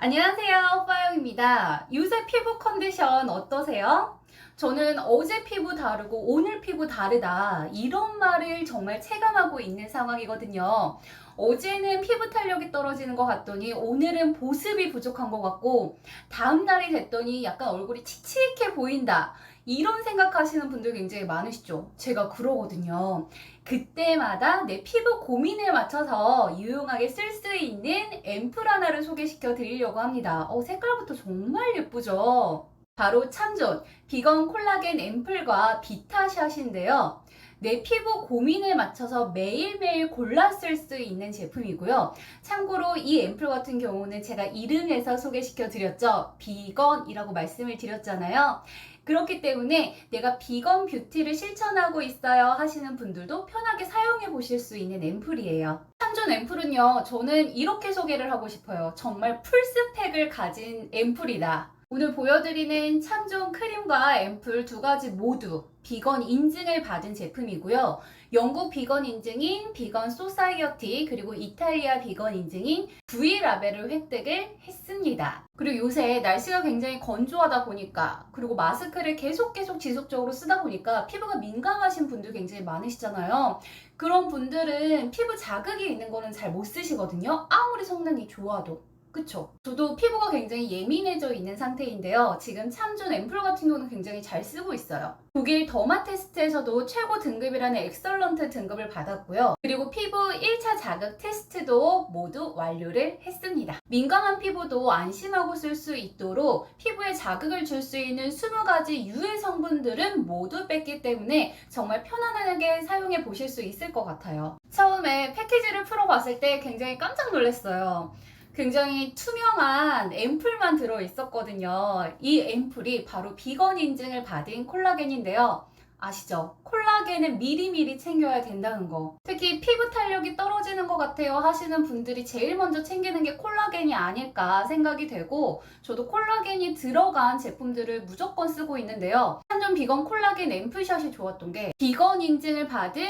안녕하세요, 파영입니다. 요새 피부 컨디션 어떠세요? 저는 어제 피부 다르고 오늘 피부 다르다. 이런 말을 정말 체감하고 있는 상황이거든요. 어제는 피부 탄력이 떨어지는 것 같더니 오늘은 보습이 부족한 것 같고 다음날이 됐더니 약간 얼굴이 칙칙해 보인다. 이런 생각하시는 분들 굉장히 많으시죠? 제가 그러거든요. 그때마다 내 피부 고민에 맞춰서 유용하게 쓸 수 있는 앰플 하나를 소개시켜 드리려고 합니다. 어, 색깔부터 정말 예쁘죠? 바로 참존 비건 콜라겐 앰플과 비타샷인데요. 내 피부 고민에 맞춰서 매일매일 골라 쓸 수 있는 제품이고요. 참고로 이 앰플 같은 경우는 제가 이름에서 소개시켜 드렸죠. 비건이라고 말씀을 드렸잖아요. 그렇기 때문에 내가 비건 뷰티를 실천하고 있어요 하시는 분들도 편하게 사용해 보실 수 있는 앰플이에요. 참존 앰플은요, 저는 이렇게 소개를 하고 싶어요. 정말 풀스펙을 가진 앰플이다. 오늘 보여드리는 참존 크림과 앰플 두 가지 모두 비건 인증을 받은 제품이고요. 영국 비건 인증인 비건 소사이어티 그리고 이탈리아 비건 인증인 V 라벨을 획득을 했습니다. 그리고 요새 날씨가 굉장히 건조하다 보니까 그리고 마스크를 계속 계속 지속적으로 쓰다 보니까 피부가 민감하신 분들 굉장히 많으시잖아요. 그런 분들은 피부 자극이 있는 거는 잘 못 쓰시거든요. 아무리 성능이 좋아도. 그쵸? 저도 피부가 굉장히 예민해져 있는 상태인데요. 지금 참존 앰플 같은 경우는 굉장히 잘 쓰고 있어요. 독일 더마 테스트에서도 최고 등급이라는 엑설런트 등급을 받았고요. 그리고 피부 1차 자극 테스트도 모두 완료를 했습니다. 민감한 피부도 안심하고 쓸 수 있도록 피부에 자극을 줄 수 있는 20가지 유해 성분들은 모두 뺐기 때문에 정말 편안하게 사용해 보실 수 있을 것 같아요. 처음에 패키지를 풀어봤을 때 굉장히 깜짝 놀랐어요. 굉장히 투명한 앰플만 들어 있었거든요. 이 앰플이 바로 비건 인증을 받은 콜라겐인데요. 아시죠? 콜라겐은 미리미리 챙겨야 된다는 거. 특히 피부 탄력이 떨어지는 것 같아요 하시는 분들이 제일 먼저 챙기는 게 콜라겐이 아닐까 생각이 되고 저도 콜라겐이 들어간 제품들을 무조건 쓰고 있는데요. 한전 비건 콜라겐 앰플샷이 좋았던 게 비건 인증을 받은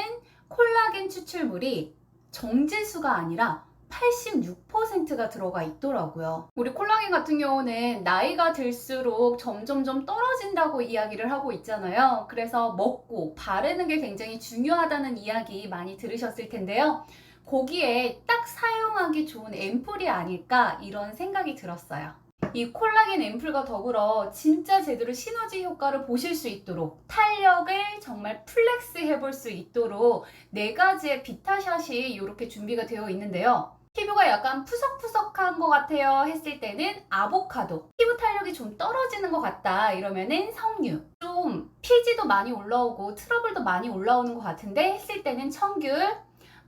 콜라겐 추출물이 정제수가 아니라 86% 가 들어가 있더라고요. 우리 콜라겐 같은 경우는 나이가 들수록 점점점 떨어진다고 이야기를 하고 있잖아요. 그래서 먹고 바르는 게 굉장히 중요하다는 이야기 많이 들으셨을 텐데요. 거기에 딱 사용하기 좋은 앰플이 아닐까 이런 생각이 들었어요. 이 콜라겐 앰플과 더불어 진짜 제대로 시너지 효과를 보실 수 있도록 탄력을 정말 플렉스 해볼 수 있도록 네 가지의 비타샷이 이렇게 준비가 되어 있는데요. 피부가 약간 푸석푸석한 것 같아요 했을 때는 아보카도. 피부 탄력이 좀 떨어지는 것 같다 이러면은 석류. 좀 피지도 많이 올라오고 트러블도 많이 올라오는 것 같은데 했을 때는 청귤.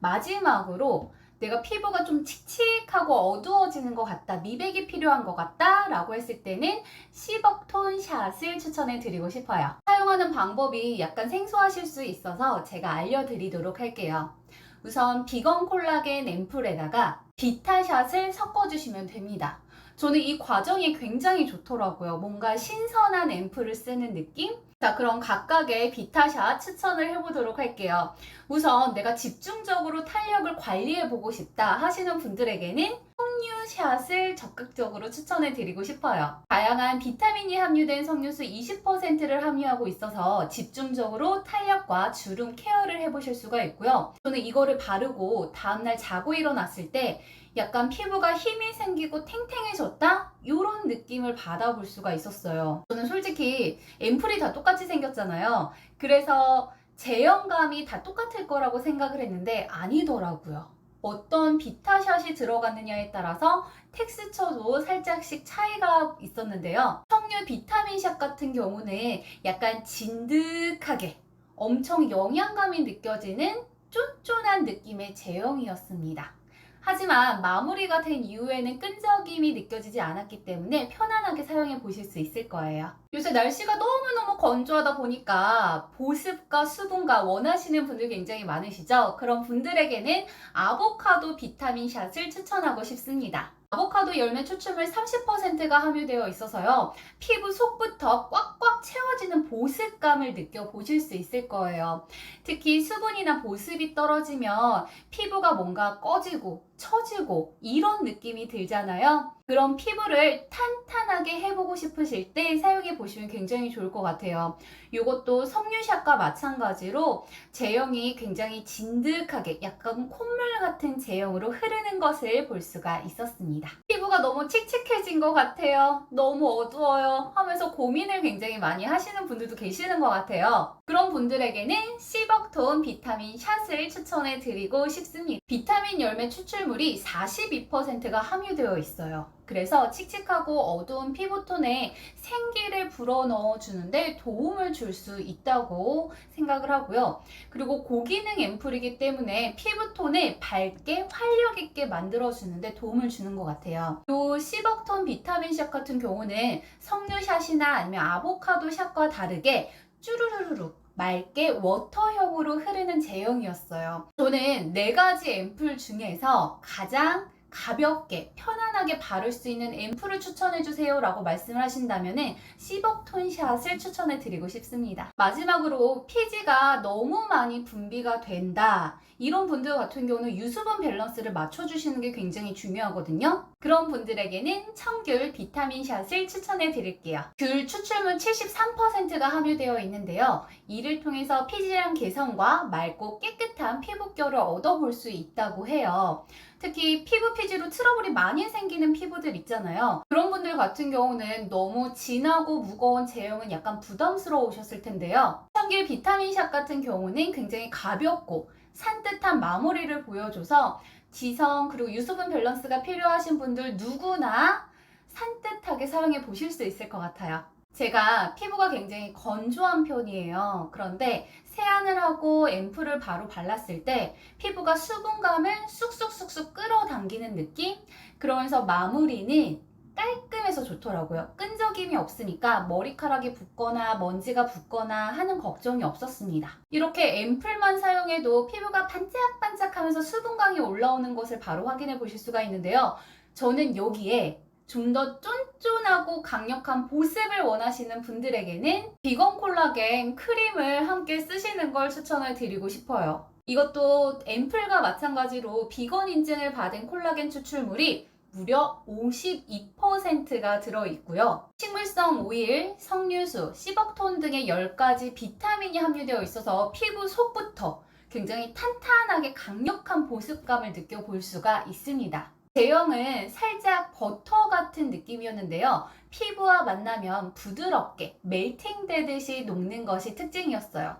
마지막으로 내가 피부가 좀 칙칙하고 어두워지는 것 같다 미백이 필요한 것 같다 라고 했을 때는 10억 톤 샷을 추천해 드리고 싶어요. 사용하는 방법이 약간 생소하실 수 있어서 제가 알려드리도록 할게요 우선 비건 콜라겐 앰플에다가 비타샷을 섞어주시면 됩니다. 저는 이 과정이 굉장히 좋더라고요. 뭔가 신선한 앰플을 쓰는 느낌? 자, 그럼 각각의 비타샷 추천을 해보도록 할게요. 우선 내가 집중적으로 탄력을 관리해보고 싶다 하시는 분들에게는 석류샷을 적극적으로 추천해 드리고 싶어요. 다양한 비타민이 함유된 석류수 20%를 함유하고 있어서 집중적으로 탄력과 주름 케어를 해보실 수가 있고요. 저는 이거를 바르고 다음날 자고 일어났을 때 약간 피부가 힘이 생기고 탱탱해졌다? 이런 느낌을 받아볼 수가 있었어요. 저는 솔직히 앰플이 다 똑같이 생겼잖아요. 그래서 제형감이 다 똑같을 거라고 생각을 했는데 아니더라고요. 어떤 비타샷이 들어갔느냐에 따라서 텍스처도 살짝씩 차이가 있었는데요. 석류 비타민샷 같은 경우는 약간 진득하게 엄청 영양감이 느껴지는 쫀쫀한 느낌의 제형이었습니다. 하지만 마무리가 된 이후에는 끈적임이 느껴지지 않았기 때문에 편안하게 사용해 보실 수 있을 거예요. 요새 날씨가 너무너무 건조하다 보니까 보습과 수분과 원하시는 분들 굉장히 많으시죠? 그런 분들에게는 아보카도 비타민 샷을 추천하고 싶습니다. 아보카도 열매 추출물 30%가 함유되어 있어서요. 피부 속부터 꽉꽉 채워지는 보습감을 느껴보실 수 있을 거예요. 특히 수분이나 보습이 떨어지면 피부가 뭔가 꺼지고 처지고 이런 느낌이 들잖아요. 그런 피부를 탄탄하게 해보고 싶으실 때 사용해 보시면 굉장히 좋을 것 같아요. 이것도 석류샷과 마찬가지로 제형이 굉장히 진득하게 약간 콧물 같은 제형으로 흐르는 것을 볼 수가 있었습니다. 피부가 너무 칙칙해진 것 같아요. 너무 어두워요. 하면서 고민을 굉장히 많이 하시는 분들도 계시는 것 같아요. 그런 분들에게는 시벅톤 비타민 샷을 추천해 드리고 싶습니다. 비타민 열매 추출물이 42%가 함유되어 있어요. 그래서 칙칙하고 어두운 피부톤에 생기를 불어넣어 주는데 도움을 줄 수 있다고 생각을 하고요. 그리고 고기능 앰플이기 때문에 피부톤을 밝게 활력 있게 만들어 주는데 도움을 주는 것 같아요. 요 시벅톤 비타민 샷 같은 경우는 석류샷이나 아니면 아보카도 샷과 다르게 쭈루루루룩 맑게 워터형으로 흐르는 제형이었어요. 저는 네 가지 앰플 중에서 가장 가볍게 편안하게 바를 수 있는 앰플을 추천해 주세요 라고 말씀을 하신다면 시벅 톤 샷을 추천해 드리고 싶습니다. 마지막으로 피지가 너무 많이 분비가 된다. 이런 분들 같은 경우는 유수분 밸런스를 맞춰주시는 게 굉장히 중요하거든요. 그런 분들에게는 청귤 비타민 샷을 추천해 드릴게요. 귤 추출물 73%가 함유되어 있는데요. 이를 통해서 피지량 개선과 맑고 깨끗한 피부결을 얻어볼 수 있다고 해요. 특히 피부 피지로 트러블이 많이 생기는 피부들 있잖아요. 그런 분들 같은 경우는 너무 진하고 무거운 제형은 약간 부담스러우셨을 텐데요. 청길 비타민샷 같은 경우는 굉장히 가볍고 산뜻한 마무리를 보여줘서 지성 그리고 유수분 밸런스가 필요하신 분들 누구나 산뜻하게 사용해 보실 수 있을 것 같아요. 제가 피부가 굉장히 건조한 편이에요. 그런데 세안을 하고 앰플을 바로 발랐을 때 피부가 수분감을 쑥쑥쑥쑥 끌어당기는 느낌? 그러면서 마무리는 깔끔해서 좋더라고요. 끈적임이 없으니까 머리카락이 붓거나 먼지가 붙거나 하는 걱정이 없었습니다. 이렇게 앰플만 사용해도 피부가 반짝반짝하면서 수분감이 올라오는 것을 바로 확인해 보실 수가 있는데요. 저는 여기에 좀더 쫀쫀하고 강력한 보습을 원하시는 분들에게는 비건 콜라겐 크림을 함께 쓰시는 걸 추천을 드리고 싶어요. 이것도 앰플과 마찬가지로 비건 인증을 받은 콜라겐 추출물이 무려 52%가 들어있고요. 식물성 오일, 석류수, 시벅톤 등의 10가지 비타민이 함유되어 있어서 피부 속부터 굉장히 탄탄하게 강력한 보습감을 느껴볼 수가 있습니다. 제형은 살짝 버터 같은 느낌이었는데요. 피부와 만나면 부드럽게 멜팅 되듯이 녹는 것이 특징이었어요.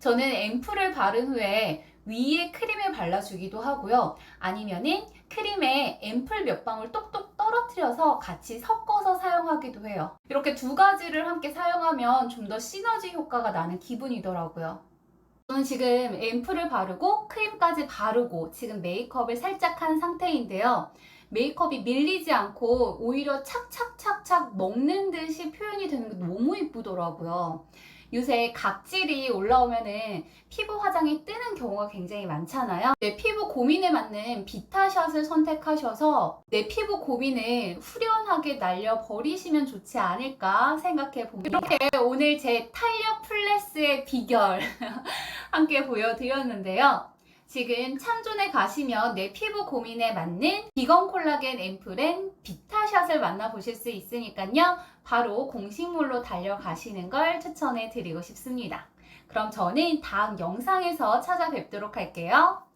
저는 앰플을 바른 후에 위에 크림을 발라주기도 하고요. 아니면은 크림에 앰플 몇 방울 똑똑 떨어뜨려서 같이 섞어서 사용하기도 해요. 이렇게 두 가지를 함께 사용하면 좀 더 시너지 효과가 나는 기분이더라고요. 저는 지금 앰플을 바르고 크림까지 바르고 지금 메이크업을 살짝 한 상태인데요. 메이크업이 밀리지 않고 오히려 착착착착 먹는 듯이 표현이 되는 게 너무 이쁘더라고요. 요새 각질이 올라오면은 피부 화장이 뜨는 경우가 굉장히 많잖아요. 내 피부 고민에 맞는 비타샷을 선택하셔서 내 피부 고민을 후련하게 날려버리시면 좋지 않을까 생각해 봅니다. 이렇게 오늘 제 탄력 플러스의 비결 함께 보여드렸는데요. 지금 참존에 가시면 내 피부 고민에 맞는 비건 콜라겐 앰플엔 비타샷을 만나보실 수 있으니까요. 바로 공식몰로 달려가시는 걸 추천해 드리고 싶습니다. 그럼 저는 다음 영상에서 찾아뵙도록 할게요.